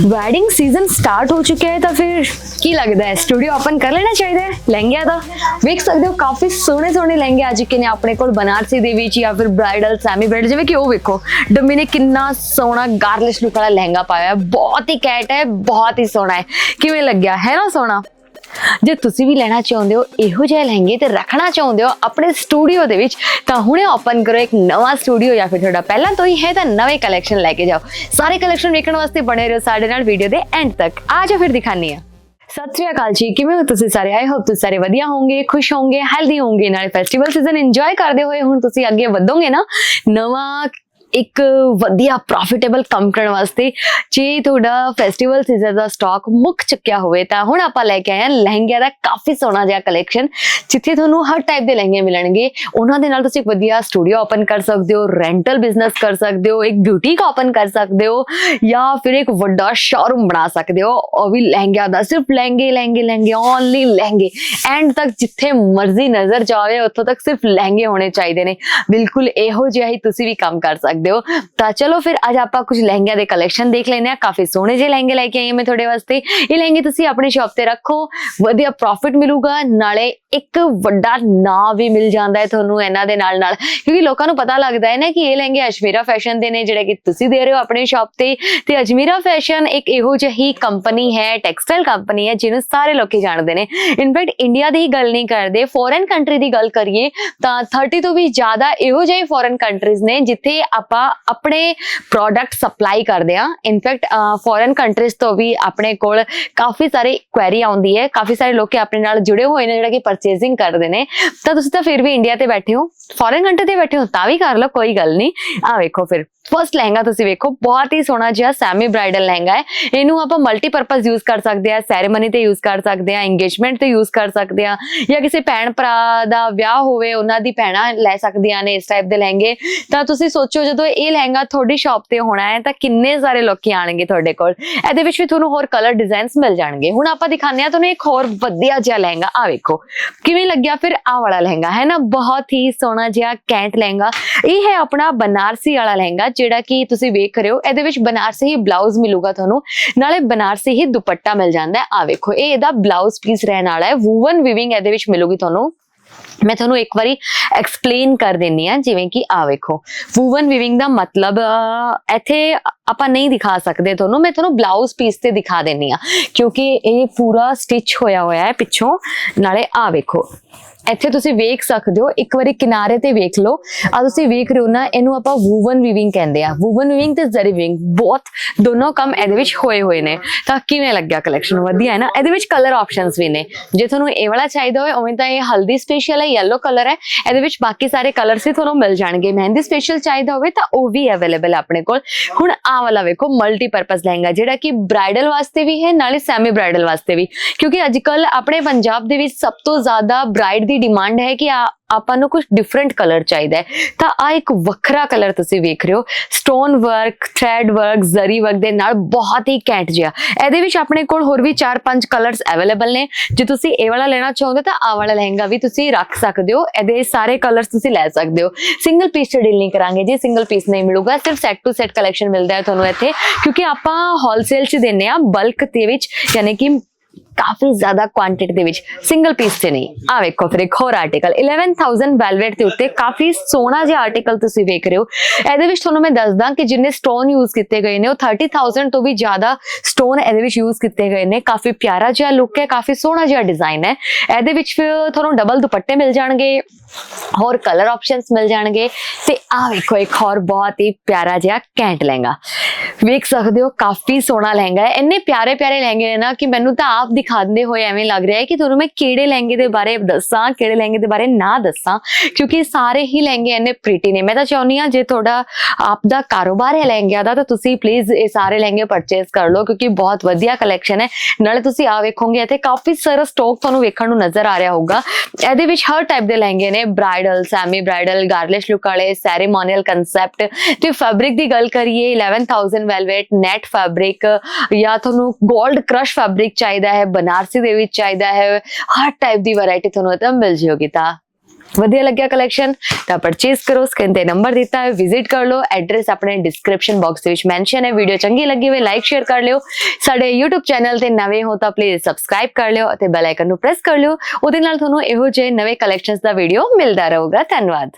Wedding season start ਹੋ ਚੁੱਕਿਆ ਹੈ ਤਾਂ ਫਿਰ ਕੀ ਲੱਗਦਾ ਹੈ? ਸਟੂਡੀਓ ਓਪਨ ਕਰ ਲੈਣਾ ਚਾਹੀਦਾ ਹੈ? ਲਹਿੰਗਿਆਂ ਦਾ? ਵੇਖ ਸਕਦੇ ਹੋ ਕਾਫੀ ਸੋਹਣੇ ਸੋਹਣੇ ਲਹਿੰਗੇ ਆ ਚੁੱਕੇ ਨੇ ਆਪਣੇ ਕੋਲ ਬਨਾਰਸੀ ਦੇ ਵਿੱਚ ਜਾਂ ਫਿਰ ਬ੍ਰਾਈਡਲ ਸੈਮੀ ਬ੍ਰਾਈਡਲ ਜਿਵੇਂ ਕਿ ਉਹ ਵੇਖੋ। ਡੰਮੀ ਨੇ ਕਿੰਨਾ ਸੋਹਣਾ ਗਾਰਲਿਸ਼ ਲੁੱਕ ਵਾਲਾ ਲਹਿੰਗਾ ਪਾਇਆ ਹੈ। ਬਹੁਤ ਹੀ ਕੈਟ ਹੈ, ਬਹੁਤ ਹੀ ਸੋਹਣਾ ਹੈ। ਕਿਵੇਂ ਲੱਗਿਆ? ਹੈ ਨਾ ਸੋਹਣਾ? ਜੇ ਤੁਸੀਂ ਵੀ ਲੈਣਾ ਚਾਹੁੰਦੇ ਹੋ, ਇਹੋ ਜਿਹੇ ਲਹਿੰਗੇ ਤੇ ਰੱਖਣਾ ਚਾਹੁੰਦੇ ਹੋ ਆਪਣੇ ਸਟੂਡੀਓ ਦੇ ਵਿੱਚ, ਤਾਂ ਹੁਣੇ ਓਪਨ ਕਰੋ ਇੱਕ ਨਵਾਂ ਸਟੂਡੀਓ ਜਾਂ ਫਿਰ ਤੁਹਾਡਾ ਪਹਿਲਾਂ ਤੋਂ ਹੀ ਹੈ ਤਾਂ ਨਵੇਂ ਕਲੈਕਸ਼ਨ ਲੈ ਕੇ ਜਾਓ। ਸਾਰੇ ਕਲੈਕਸ਼ਨ ਵੇਖਣ ਵਾਸਤੇ ਬਣੇ ਰਹੋ ਸਾਡੇ ਨਾਲ ਵੀਡੀਓ ਦੇ ਐਂਡ ਤੱਕ। ਆ ਜਾਓ ਫਿਰ ਦਿਖਾਉਂਦੀ ਹਾਂ। ਸਤਿ ਸ਼੍ਰੀ ਅਕਾਲ ਜੀ, ਕਿਵੇਂ ਹੋ ਤੁਸੀਂ ਸਾਰੇ? ਆਈ ਹੋਪ ਤੁਸੀਂ ਸਾਰੇ ਵਧੀਆ ਹੋਵੋਗੇ, ਖੁਸ਼ ਹੋਵੋਗੇ ਹੈਲਦੀ ਹੋਵੋਗੇ, ਨਾਲੇ ਫੈਸਟੀਵਲ ਸੀਜ਼ਨ ਇੰਜੋਏ ਕਰਦੇ ਹੋਏ ਹੁਣ ਤੁਸੀਂ ਅੱਗੇ ਵਧੋਗੇ ਨਾ। ਨਵਾਂ ਇੱਕ ਵਧੀਆ ਪ੍ਰੋਫਿਟੇਬਲ ਕੰਮ ਕਰਨ ਵਾਸਤੇ ਜੇ ਤੁਹਾਡਾ ਫੈਸਟੀਵਲ ਸੀਜ਼ਨ ਦਾ ਸਟਾਕ ਮੁੱਕ ਚੁੱਕਿਆ ਹੋਵੇ ਤਾਂ ਹੁਣ ਆਪਾਂ ਲੈ ਕੇ ਆਏ ਹਾਂ ਲਹਿੰਗਿਆਂ ਦਾ ਕਾਫੀ ਸੋਹਣਾ ਜਿਹਾ ਕਲੈਕਸ਼ਨ ਜਿੱਥੇ ਤੁਹਾਨੂੰ ਹਰ ਟਾਈਪ ਦੇ ਲਹਿੰਗੇ ਮਿਲਣਗੇ। ਉਹਨਾਂ ਦੇ ਨਾਲ ਤੁਸੀਂ ਇੱਕ ਵਧੀਆ ਸਟੂਡੀਓ ਓਪਨ ਕਰ ਸਕਦੇ ਹੋ ਰੈਂਟਲ ਬਿਜ਼ਨਸ ਕਰ ਸਕਦੇ ਹੋ, ਇੱਕ ਬਿਊਟੀਕ ਓਪਨ ਕਰ ਸਕਦੇ ਹੋ, ਜਾਂ ਫਿਰ ਇੱਕ ਵੱਡਾ ਸ਼ੋਰੂਮ ਬਣਾ ਸਕਦੇ ਹੋ। ਉਹ ਵੀ ਲਹਿੰਗਿਆਂ ਦਾ, ਸਿਰਫ ਲਹਿੰਗੇ ਲਹਿੰਗੇ ਲਹਿੰਗੇ ਓਨਲੀ ਲਹਿੰਗੇ। ਐਂਡ ਤੱਕ ਜਿੱਥੇ ਮਰਜ਼ੀ ਨਜ਼ਰ ਜਾਵੇ ਉੱਥੋਂ ਤੱਕ ਸਿਰਫ ਲਹਿੰਗੇ ਹੋਣੇ ਚਾਹੀਦੇ ਨੇ। ਬਿਲਕੁਲ ਇਹੋ ਜਿਹਾ ਹੀ ਤੁਸੀਂ ਵੀ ਕੰਮ ਕਰ ਸਕਦੇ ਹੋ। ਤਾਂ ਚਲੋ ਫਿਰ ਅੱਜ ਆਪਾਂ ਕੁਝ ਲਹਿੰਗਿਆਂ ਦੇ ਕਲੈਕਸ਼ਨ ਦੇਖ ਲੈਨੇ ਆ ਕਾਫੀ ਸੋਹਣੇ ਜਿਹੇ ਲਹਿੰਗੇ ਲੈ ਕੇ ਆਈ ਹਾਂ ਮੈਂ ਤੁਹਾਡੇ ਵਾਸਤੇ। ਇਹ ਲਹਿੰਗੇ ਤੁਸੀਂ ਆਪਣੀ ਸ਼ਾਪ ਤੇ ਰੱਖੋ। ਵਧੀਆ ਪ੍ਰੋਫਿਟ ਮਿਲੂਗਾ। ਨਾਲੇ ਇੱਕ ਵੱਡਾ ਨਾਂ ਵੀ ਮਿਲ ਜਾਂਦਾ ਹੈ ਤੁਹਾਨੂੰ ਇਹਨਾਂ ਦੇ ਨਾਲ ਨਾਲ। ਕਿਉਂਕਿ ਲੋਕਾਂ ਨੂੰ ਪਤਾ ਲੱਗਦਾ ਹੈ ਨਾ ਕਿ ਇਹ ਲਹਿੰਗੇ ਅਜਮੀਰਾ ਫੈਸ਼ਨ ਦੇ ਨੇ, ਜਿਹੜੇ ਕਿ ਤੁਸੀਂ ਦੇ ਰਹੇ ਹੋ ਆਪਣੀ ਸ਼ਾਪ ਤੇ। ਤੇ ਅਜਮੀਰਾ ਫੈਸ਼ਨ ਇੱਕ ਇਹੋ ਜਿਹੀ ਕੰਪਨੀ ਹੈ ਟੈਕਸਟਾਈਲ ਕੰਪਨੀ ਹੈ, ਜਿਹਨੂੰ ਸਾਰੇ ਲੋਕੀ ਜਾਣਦੇ ਨੇ। ਇਨਫੈਕਟ ਇੰਡੀਆ ਦੀ ਹੀ ਗੱਲ ਨਹੀਂ ਕਰਦੇ। ਫੋਰਨ ਕੰਟਰੀ ਦੀ ਗੱਲ ਕਰੀਏ ਤਾਂ 30 ਤੋਂ ਵੀ ਜ਼ਿਆਦਾ ਇਹੋ ਜਿਹੇ ਫੋਰਨ ਕੰਟਰੀਜ਼ ਨੇ, ਜਿੱਥੇ ਆਪਾਂ ਆਪਣੇ ਪ੍ਰੋਡਕਟ ਸਪਲਾਈ ਕਰਦੇ ਆ ਇਨਫੈਕਟ ਫੋਰਨ ਕੰਟਰੀਜ਼ ਤੋਂ ਵੀ ਆਪਣੇ ਕੋਲ ਕਾਫੀ ਸਾਰੇ ਕੁਐਰੀ ਆਉਂਦੀ ਹੈ। ਕਾਫੀ ਸਾਰੇ ਲੋਕ ਆਪਣੇ ਨਾਲ ਜੁੜੇ ਹੋਏ ਨੇ, ਜਿਹੜਾ ਕਿ ਪਰਚੇਸਿੰਗ ਕਰਦੇ ਨੇ। ਤਾਂ ਤੁਸੀਂ ਤਾਂ ਫਿਰ ਵੀ ਇੰਡੀਆ ਤੇ ਬੈਠੇ ਹੋ। ਫੋਰਨ ਕੰਟਰੀ ਤੇ ਬੈਠੇ ਹੋ ਤਾਂ ਵੀ ਕਰ ਲਓ, ਕੋਈ ਗੱਲ ਨਹੀਂ। ਆ ਵੇਖੋ ਫਿਰ। ਫਰਸਟ ਲਹਿੰਗਾ ਤੁਸੀਂ ਵੇਖੋ, ਬਹੁਤ ਹੀ ਸੋਹਣਾ ਜਿਹਾ ਸੈਮੀ ਬ੍ਰਾਈਡਲ ਲਹਿੰਗਾ ਹੈ। ਇਹਨੂੰ ਆਪਾਂ ਮਲਟੀਪਰਪਸ ਯੂਜ਼ ਕਰ ਸਕਦੇ ਆ ਸੈਰੇਮਨੀ ਤੇ ਯੂਜ਼ ਕਰ ਸਕਦੇ ਆ ਇੰਗੇਜਮੈਂਟ ਤੇ ਯੂਜ਼ ਕਰ ਸਕਦੇ ਆ ਜਾਂ ਕਿਸੇ ਭੈਣ ਭਰਾ ਦਾ ਵਿਆਹ ਹੋਵੇ, ਉਹਨਾਂ ਦੀ ਭੈਣਾਂ ਲੈ ਸਕਦੀਆਂ ਨੇ ਇਸ ਟਾਈਪ ਦੇ ਲਹਿੰਗੇ। ਤਾਂ ਤੁਸੀਂ ਸੋਚੋ ਜਦੋਂ ਇਹ ਲਹਿੰਗਾ ਤੁਹਾਡੀ ਸ਼ਾਪ ਤੇ ਹੋਣਾ ਹੈ, ਤਾਂ ਕਿੰਨੇ ਸਾਰੇ ਲੋਕੀ ਆਣਗੇ ਤੁਹਾਡੇ ਕੋਲ? ਇਹਦੇ ਵਿੱਚ ਵੀ ਤੁਹਾਨੂੰ ਹੋਰ ਕਲਰ ਡਿਜ਼ਾਈਨਸ ਮਿਲ ਜਾਣਗੇ। ਹੁਣ ਆਪਾਂ ਦਿਖਾਉਂਦੇ ਆ ਤੁਹਾਨੂੰ ਇੱਕ ਹੋਰ ਵਧੀਆ ਜਿਹਾ ਲਹਿੰਗਾ। ਆ ਵੇਖੋ, ਕਿਵੇਂ ਲੱਗਿਆ ਫਿਰ ਆ ਵਾਲਾ ਲਹਿੰਗਾ, ਹੈ ਨਾ? ਬਹੁਤ ਹੀ ਸੋਹਣਾ ਜਿਹਾ ਕੈਂਟ ਲਹਿੰਗਾ। ਇਹ ਹੈ ਆਪਣਾ ਬਨਾਰਸੀ ਵਾਲਾ ਲਹਿੰਗਾ, ਜਿਹੜਾ ਕਿ ਤੁਸੀਂ ਵੇਖ ਰਹੇ ਹੋ, ਇਹਦੇ ਵਿੱਚ ਬਨਾਰਸੀ ਹੀ ਬਲਾਊਜ਼ ਮਿਲੂਗਾ ਤੁਹਾਨੂੰ। ਨਾਲੇ ਬਨਾਰਸੀ ਹੀ ਦੁਪੱਟਾ ਮਿਲ ਜਾਂਦਾ ਹੈ। ਆ ਵੇਖੋ, ਇਹ ਇਹਦਾ ਬਲਾਊਜ਼ ਪੀਸ ਰਹਿਣ ਵਾਲਾ ਹੈ। ਵੂਵਨ ਵੀਵਿੰਗ ਇਹਦੇ ਵਿੱਚ ਮਿਲੂਗੀ ਤੁਹਾਨੂੰ। ਮੈਂ ਤੁਹਾਨੂੰ ਇੱਕ ਵਾਰੀ ਐਕਸਪਲੇਨ ਕਰ ਦਿੰਨੀ ਆ ਜਿਵੇਂ ਕਿ ਆ ਵੇਖੋ। ਵੂਵਨ ਵੀਵਿੰਗ ਦਾ ਮਤਲਬ ਇੱਥੇ ਆਪਾਂ ਨਹੀਂ ਦਿਖਾ ਸਕਦੇ ਤੁਹਾਨੂੰ, ਮੈਂ ਤੁਹਾਨੂੰ ਬਲਾਊਜ਼ ਪੀਸ ਤੇ ਦਿਖਾ ਦਿੰਨੀ ਆ ਕਿਉਂਕਿ ਇਹ ਪੂਰਾ ਸਟਿਚ ਹੋਇਆ ਹੋਇਆ ਹੈ ਪਿੱਛੋਂ। ਨਾਲੇ ਆ ਵੇਖੋ, ਇੱਥੇ ਤੁਸੀਂ ਵੇਖ ਸਕਦੇ ਹੋ, ਇੱਕ ਵਾਰੀ ਕਿਨਾਰੇ ਤੇ ਵੇਖ ਲਓ। ਆ ਤੁਸੀਂ ਵੇਖ ਰਹੇ ਹੋ ਨਾ, ਇਹਨੂੰ ਆਪਾਂ ਵੂਵਨ ਵੀਵਿੰਗ ਕਹਿੰਦੇ ਆ ਵੂਵਨ ਵੀਵਿੰਗ ਤੇ ਜ਼ਰੀ ਵੀਵਿੰਗ ਬਹੁਤ ਦੋਨੋਂ ਕੰਮ ਇਹਦੇ ਵਿੱਚ ਹੋਏ ਹੋਏ ਨੇ। ਤਾਂ ਕਿਵੇਂ ਲੱਗਿਆ ਕਲੈਕਸ਼ਨ ਵਧੀਆ ਹੈ ਨਾ? ਇਹਦੇ ਵਿੱਚ ਕਲਰ ਆਪਸ਼ਨਸ ਵੀ ਨੇ। ਜੇ ਤੁਹਾਨੂੰ ਇਹ ਵਾਲਾ ਚਾਹੀਦਾ ਹੋਵੇ, ਉਵੇਂ ਤਾਂ ਇਹ ਹਲਦੀ ਸਪੈਸ਼ਲ yellow ਕਲਰ ਹੈ, ਇਹਦੇ ਵਿੱਚ ਬਾਕੀ ਸਾਰੇ ਕਲਰਸ ਵੀ ਤੁਹਾਨੂੰ ਮਿਲ ਜਾਣਗੇ। ਮਹਿੰਦੀ ਸਪੈਸ਼ਲ ਚਾਹੀਦਾ ਹੋਵੇ ਤਾਂ ਉਹ ਵੀ ਅਵੇਲੇਬਲ ਹੈ ਆਪਣੇ ਕੋਲ। ਹੁਣ ਆ ਵਾਲਾ ਵੇਖੋ ਮਲਟੀਪਰਪਸ ਲਹਿੰਗਾ, ਜਿਹੜਾ ਕਿ ਬ੍ਰਾਈਡਲ ਵਾਸਤੇ ਵੀ ਹੈ, ਨਾਲੇ ਸੈਮੀ ਬ੍ਰਾਈਡਲ ਵਾਸਤੇ ਵੀ। ਕਿਉਂਕਿ ਅੱਜ ਕੱਲ ਆਪਣੇ ਪੰਜਾਬ ਦੇ ਵਿੱਚ ਸਭ ਤੋਂ ਜ਼ਿਆਦਾ ਬ੍ਰਾਈਡ ਦੀ ਡਿਮਾਂਡ ਹੈ ਕਿ ਆ ਆਪਾਂ ਨੂੰ ਕੁਝ ਡਿਫਰੈਂਟ ਕਲਰ ਚਾਹੀਦਾ ਹੈ। ਤਾਂ ਆ ਇੱਕ ਵੱਖਰਾ ਕਲਰ ਤੁਸੀਂ ਵੇਖ ਰਹੇ ਹੋ। Stone work thread work zari work ਦੇ ਨਾਲ ਬਹੁਤ ਹੀ ਕੈਂਟ ਜਿਹਾ। ਇਹਦੇ ਵਿੱਚ ਆਪਣੇ ਕੋਲ ਹੋਰ ਵੀ 4-5 ਕਲਰਸ ਅਵੇਲੇਬਲ ਨੇ। ਜੇ ਤੁਸੀਂ ਇਹ ਵਾਲਾ ਲੈਣਾ ਚਾਹੁੰਦੇ ਤਾਂ ਆ ਵਾਲਾ ਲਹਿੰਗਾ ਵੀ ਤੁਸੀਂ ਰੱਖ ਸਕਦੇ ਹੋ। ਇਹਦੇ ਸਾਰੇ ਕਲਰਸ ਤੁਸੀਂ ਲੈ ਸਕਦੇ ਹੋ। ਸਿੰਗਲ ਪੀਸ ਤੇ ਡੀਲ ਨਹੀਂ ਕਰਾਂਗੇ ਜੀ ਸਿੰਗਲ ਪੀਸ ਨਹੀਂ ਮਿਲੂਗਾ। ਸਿਰਫ ਸੈਟ ਟੂ ਸੈਟ ਕਲੈਕਸ਼ਨ ਮਿਲਦਾ ਹੈ ਤੁਹਾਨੂੰ ਇੱਥੇ। ਕਿਉਂਕਿ ਆਪਾਂ ਹੋਲਸੇਲ 'ਚ ਦਿੰਨੇ ਆ ਬਲਕ ਦੇ ਵਿੱਚ, ਯਾਨੀ ਕਿ ਕਾਫੀ ਜ਼ਿਆਦਾ ਕੁਆਂਟੀਟੀ ਦੇ ਵਿੱਚ ਸਿੰਗਲ ਪੀਸ ਤੇ ਨਹੀਂ। ਆ ਵੇਖੋ ਫਿਰ ਇੱਕ ਹੋਰ ਆਰਟੀਕਲ 11000 ਵੈਲਵੇਟ ਦੇ ਉੱਤੇ ਕਾਫੀ ਸੋਹਣਾ ਜਿਹਾ ਆਰਟੀਕਲ ਤੁਸੀਂ ਵੇਖ ਰਹੇ ਹੋ। ਇਹਦੇ ਵਿੱਚ ਤੁਹਾਨੂੰ ਮੈਂ ਦੱਸਦਾ ਕਿ ਜਿੰਨੇ ਸਟੋਨ ਯੂਜ਼ ਕੀਤੇ ਗਏ ਨੇ, ਉਹ 30000 ਤੋਂ ਵੀ ਜ਼ਿਆਦਾ ਸਟੋਨ ਇਹਦੇ ਵਿੱਚ ਯੂਜ਼ ਕੀਤੇ ਗਏ ਨੇ। ਕਾਫੀ ਪਿਆਰਾ ਜਿਹਾ ਲੁੱਕ ਹੈ, ਕਾਫੀ ਸੋਹਣਾ ਜਿਹਾ ਡਿਜ਼ਾਈਨ ਹੈ। ਇਹਦੇ ਵਿੱਚ ਫਿਰ ਤੁਹਾਨੂੰ ਡਬਲ ਦੁਪੱਟੇ ਮਿਲ ਜਾਣਗੇ। ਹੋਰ ਕਲਰ ਆਪਸ਼ਨਸ ਮਿਲ ਜਾਣਗੇ। ਤੇ ਆ ਵੇਖੋ, ਇੱਕ ਹੋਰ ਬਹੁਤ ਹੀ ਪਿਆਰਾ ਜਿਹਾ ਕੈਂਟ ਲਹਿੰਗਾ। ਵੇਖ ਸਕਦੇ ਹੋ, ਕਾਫੀ ਸੋਹਣਾ ਲਹਿੰਗਾ ਹੈ। ਇੰਨੇ ਪਿਆਰੇ ਪਿਆਰੇ ਲਹਿੰਗੇ ਨੇ ਨਾ ਕਿ ਮੈਨੂੰ ਤਾਂ ਆਪ ਦਿਖਾਉਂਦੇ ਹੋਏ ਐਵੇਂ ਲੱਗ ਰਿਹਾ ਹੈ ਕਿ ਤੁਹਾਨੂੰ ਮੈਂ ਕਿਹੜੇ ਲਹਿੰਗੇ ਦੇ ਬਾਰੇ ਦੱਸਾਂ, ਕਿਹੜੇ ਲਹਿੰਗੇ ਦੇ ਬਾਰੇ ਨਾ ਦੱਸਾਂ, ਕਿਉਂਕਿ ਸਾਰੇ ਹੀ ਲਹਿੰਗੇ ਇੰਨੇ ਪ੍ਰੀਟੀ ਨੇ। ਮੈਂ ਤਾਂ ਚਾਹੁੰਦੀ ਹਾਂ ਜੇ ਤੁਹਾਡਾ ਆਪ ਦਾ ਕਾਰੋਬਾਰ ਹੈ ਲਹਿੰਗਿਆਂ ਦਾ, ਤਾਂ ਤੁਸੀਂ ਪਲੀਜ਼ ਇਹ ਸਾਰੇ ਲਹਿੰਗੇ ਪਰਚੇਸ ਕਰ ਲਓ, ਕਿਉਂਕਿ ਬਹੁਤ ਵਧੀਆ ਕਲੈਕਸ਼ਨ ਹੈ। ਨਾਲੇ ਤੁਸੀਂ ਆ ਵੇਖੋਗੇ, ਇੱਥੇ ਕਾਫੀ ਸਾਰਾ ਸਟਾਕ ਤੁਹਾਨੂੰ ਵੇਖਣ ਨੂੰ ਨਜ਼ਰ ਆ ਰਿਹਾ ਹੋਊਗਾ। ਇਹਦੇ ਵਿੱਚ ਹਰ ਟਾਈਪ ਦੇ ਲਹਿੰਗੇ ਨੇ bridal semi bridal girlish look ਵਾਲੇ ਸੈਰੀਮੋਨੀਅਲ ਕਨਸੈਪਟ ਤੇ ਫੈਬਰਿਕ ਦੀ ਗੱਲ ਕਰੀਏ 11000 ਵੈਲਵੇਟ ਨੈਟ ਫੈਬਰਿਕ ਜਾਂ ਤੁਹਾਨੂੰ 골ਡ ਕ੍ਰਸ਼ ਫੈਬਰਿਕ ਚਾਹੀਦਾ ਹੈ, ਬਨਾਰਸੀ ਦੇ ਵਿੱਚ ਚਾਹੀਦਾ ਹੈ, ਹਰ ਟਾਈਪ ਦੀ ਵੈਰਾਈਟੀ ਤੁਹਾਨੂੰ ਇੱਥੇ ਮਿਲ ਜਾਊਗੀ ਤਾਂ। ਵਧੀਆ ਲੱਗਿਆ ਕਲੈਕਸ਼ਨ ਤਾਂ ਪਰਚੇਸ ਕਰੋ ਸਕਰੀਨ ਤੇ ਨੰਬਰ ਦਿੱਤਾ ਹੈ ਵਿਜ਼ਿਟ ਕਰ ਲਓ ਐਡਰੈਸ ਆਪਣੇ ਡਿਸਕ੍ਰਿਪਸ਼ਨ ਬਾਕਸ ਦੇ ਵਿੱਚ ਮੈਂਸ਼ਨ ਹੈ ਵੀਡੀਓ ਚੰਗੀ ਲੱਗੀ ਹੋਵੇ ਲਾਈਕ ਸ਼ੇਅਰ ਕਰ ਲਿਓ। ਸਾਡੇ YouTube ਚੈਨਲ ਤੇ ਨਵੇਂ ਹੋ ਤਾਂ ਪਲੀਜ਼ ਸਬਸਕ੍ਰਾਈਬ ਕਰ ਲਿਓ ਅਤੇ ਬੈਲ ਆਈਕਨ ਨੂੰ ਪ੍ਰੈਸ ਕਰ ਲਿਓ। ਉਹਦੇ ਨਾਲ ਤੁਹਾਨੂੰ ਇਹੋ ਜਿਹੇ ਨਵੇਂ ਕਲੈਕਸ਼ਨਸ ਦਾ ਵੀਡੀਓ ਮਿਲਦਾ ਰਹੂਗਾ। ਧੰਨਵਾਦ।